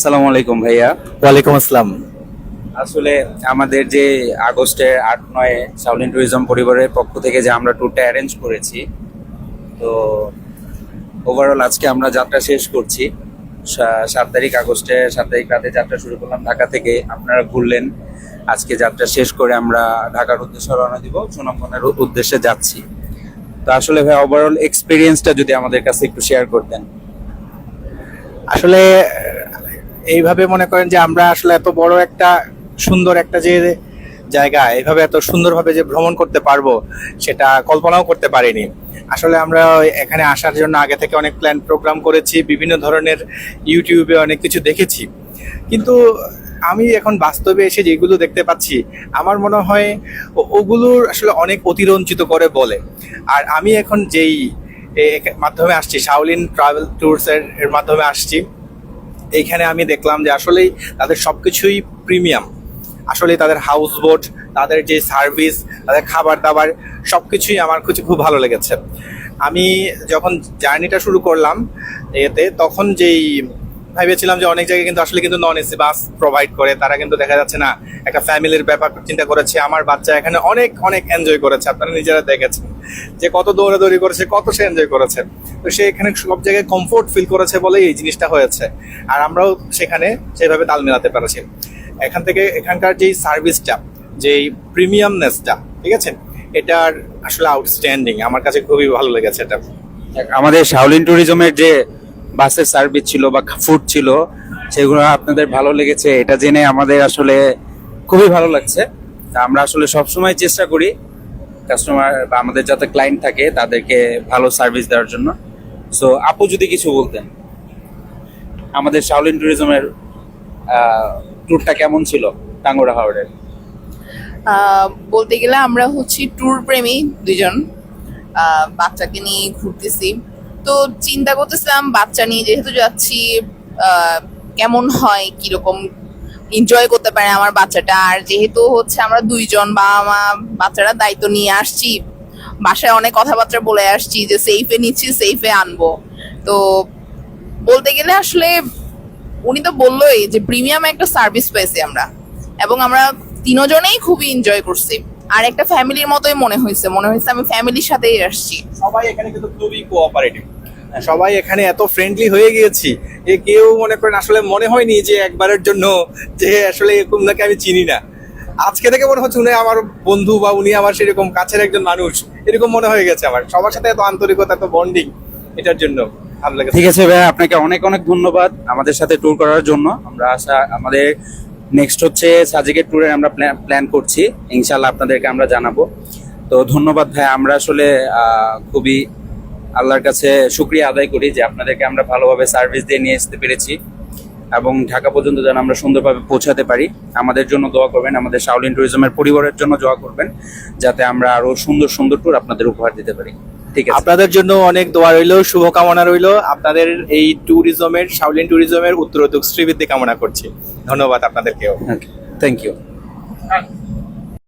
আসসালামু আলাইকুম ভাইয়া। ওয়ালাইকুম আসসালাম। আসলে আমাদের যে আগস্টের আট নয় সাউলিন ট্যুরিজম পরিবারের পক্ষ থেকে যে আমরা ট্যুরটা অ্যারেঞ্জ করেছি তো ওভারঅল আজকে আমরা যাত্রা শেষ করছি। সাত তারিখ আগস্টে সাত তারিখ রাতে যাত্রা শুরু করলাম ঢাকা থেকে। আপনারা ঘুরলেন। আজকে যাত্রা শেষ করে আমরা ঢাকার উদ্দেশ্যে রওনা দিব উ- উদ্দেশ্যে যাচ্ছি। তো আসলে ভাই ওভারঅল এক্সপিরিয়েন্সটা যদি আমাদের কাছে একটু শেয়ার করতেন। আসলে এইভাবে মনে করেন যে আমরা আসলে এত বড় একটা, সুন্দর একটা যে জায়গা, এইভাবে এত সুন্দরভাবে যে ভ্রমণ করতে পারব, সেটা কল্পনাও করতে পারিনি। আসলে আমরা এখানে আসার জন্য আগে থেকে অনেক প্ল্যান প্রোগ্রাম করেছি, বিভিন্ন ধরনের ইউটিউবে অনেক কিছু দেখেছি। কিন্তু আমি এখন বাস্তবে এসে যেগুলো দেখতে পাচ্ছি, আমার মনে হয় ওগুলোর আসলে অনেক অতিরঞ্চিত করে বলে। আর আমি এখন যেই মাধ্যমে আসছি শাওলিন ট্রাভেল ট্যুরস এর এর মাধ্যমে আসছি এইখানে আমি দেখলাম যে আসলেই তাদের সব কিছুই প্রিমিয়াম। আসলে তাদের হাউস বোট তাদের যে সার্ভিস তাদের খাবার দাবার সব কিছুই আমার কিছু খুব ভালো লেগেছে। আমি যখন জার্নিটা শুরু করলাম এতে, তখন যেই ভেবেছিলাম যে অনেক জায়গায় কিন্তু আসলে কিন্তু নন এসি বাস প্রোভাইড করে, তারা কিন্তু দেখা যাচ্ছে না, একটা ফ্যামিলির ব্যাপার চিন্তা করেছে, আমার বাচ্চা এখানে অনেক অনেক এনজয় করেছে, আপনারা নিজেরা দেখেছেন। যে কত দৌড়াদৌড়ি করেছে, কত সে এনজয় করেছে। তো সে এখানে সব জায়গায় কমফোর্ট ফিল করেছে বলেই এই জিনিসটা হয়েছে। আর আমরাও সেখানে সেভাবে তাল মেলাতে পেরেছি। এখান থেকে এখানকার যেই সার্ভিসটা যেই প্রিমিয়ামনেসটা ঠিক আছে? এটার আসলে আউটস্ট্যান্ডিং আমার কাছে খুবই ভালো লেগেছে এটা। আমাদের শাওলিন ট্যুরিজমের যে বাসের সার্ভিস ছিল বা ফুড ছিল, সেগুলো আপনাদের ভালো লেগেছে, এটা জেনে আমাদের আসলে খুবই ভালো লাগছে। আমরা আসলে সবসময় চেষ্টা করি কাস্টমার বা আমাদের যাতে ক্লায়েন্ট থাকে, তাদেরকে ভালো সার্ভিস দেওয়ার জন্য। সো আপু যদি কিছু বলতেন, আমাদের শাওলিন ট্যুরিজমের ট্যুরটা কেমন ছিল টাঙ্গুরা হাওড়ের? বলতে গেলে আমরা হচ্ছি ট্যুর প্রেমী দুজন বাচ্চাকে নিয়ে ঘুরতেছি। তো চিন্তা করতেছিলাম, বাচ্চা নিয়ে যেহেতু যাচ্ছি কেমন হয়, কীরকম এনজয় করতে পারে আমার বাচ্চাটা। আর যেহেতু হচ্ছে আমরা দুইজন বাবা মা বাচ্চারা দায়িত্ব নিয়ে আসছি, বাসায় অনেক কথাবার্তা বলে আসছি যে সেফে নিচ্ছি সেফে আনব। তো বলতে গেলে আসলে উনি তো বললোই যে প্রিমিয়াম একটা সার্ভিস পেয়েছি আমরা। এবং আমরা তিনজনেই খুবই এনজয় করছি। আর একটা ফ্যামিলির মতোই মনে হয়েছে। মনে হয়েছে আমি ফ্যামিলির সাথেই আসছি। সবাই এখানে কিন্তু খুবই কোঅপারেটিভ সবাই এখানে এত ফ্রেন্ডলি হয়ে গিয়েছি যে কেউ মনে করেন আসলে মনে হয়নি যে একবারের জন্য যে আসলে উনাকে আমি চিনি না। আজকে থেকে মনে হচ্ছে উনি আমার বন্ধু বা উনি আমার সেরকম কাছের একজন মানুষ। এরকম মনে হয়ে গেছে আমার। সবার সাথে এত আন্তরিকতা, এত বন্ডিং এটার জন্য ঠিক আছে ভাই আপনাকে অনেক অনেক ধন্যবাদ আমাদের সাথে ট্যুর করার জন্য। আমরা আশা আমাদের নেক্সট হচ্ছে সাজিকের ট্যুরে আমরা প্ল্যান করছি। ইনশাল্লাহ আপনাদেরকে আমরা জানাব। তো ধন্যবাদ ভাই আমরা আসলে খুবই আল্লাহর কাছে শুক্রিয়া আদায় করি যে আপনাদেরকে আমরা ভালোভাবে সার্ভিস দিয়ে নিয়ে আসতে পেরেছি এবং ঢাকা পর্যন্ত যেন আমরা সুন্দরভাবে পৌঁছাতে পারি। আমাদের জন্য দোয়া করবেন আমাদের শাওলিন ট্যুরিজমের পরিবারের জন্য দোয়া করবেন যাতে আমরা আরও সুন্দর সুন্দর ট্যুর আপনাদের উপহার দিতে পারি। ঠিক আছে? আপনাদের জন্য অনেক দোয়া রইল শুভকামনা রইল। আপনাদের এই ট্যুরিজমের শাওলিন ট্যুরিজমের উত্তরোত্তর শ্রীবৃদ্ধি কামনা করছি। ধন্যবাদ আপনাদেরকেও। Thank you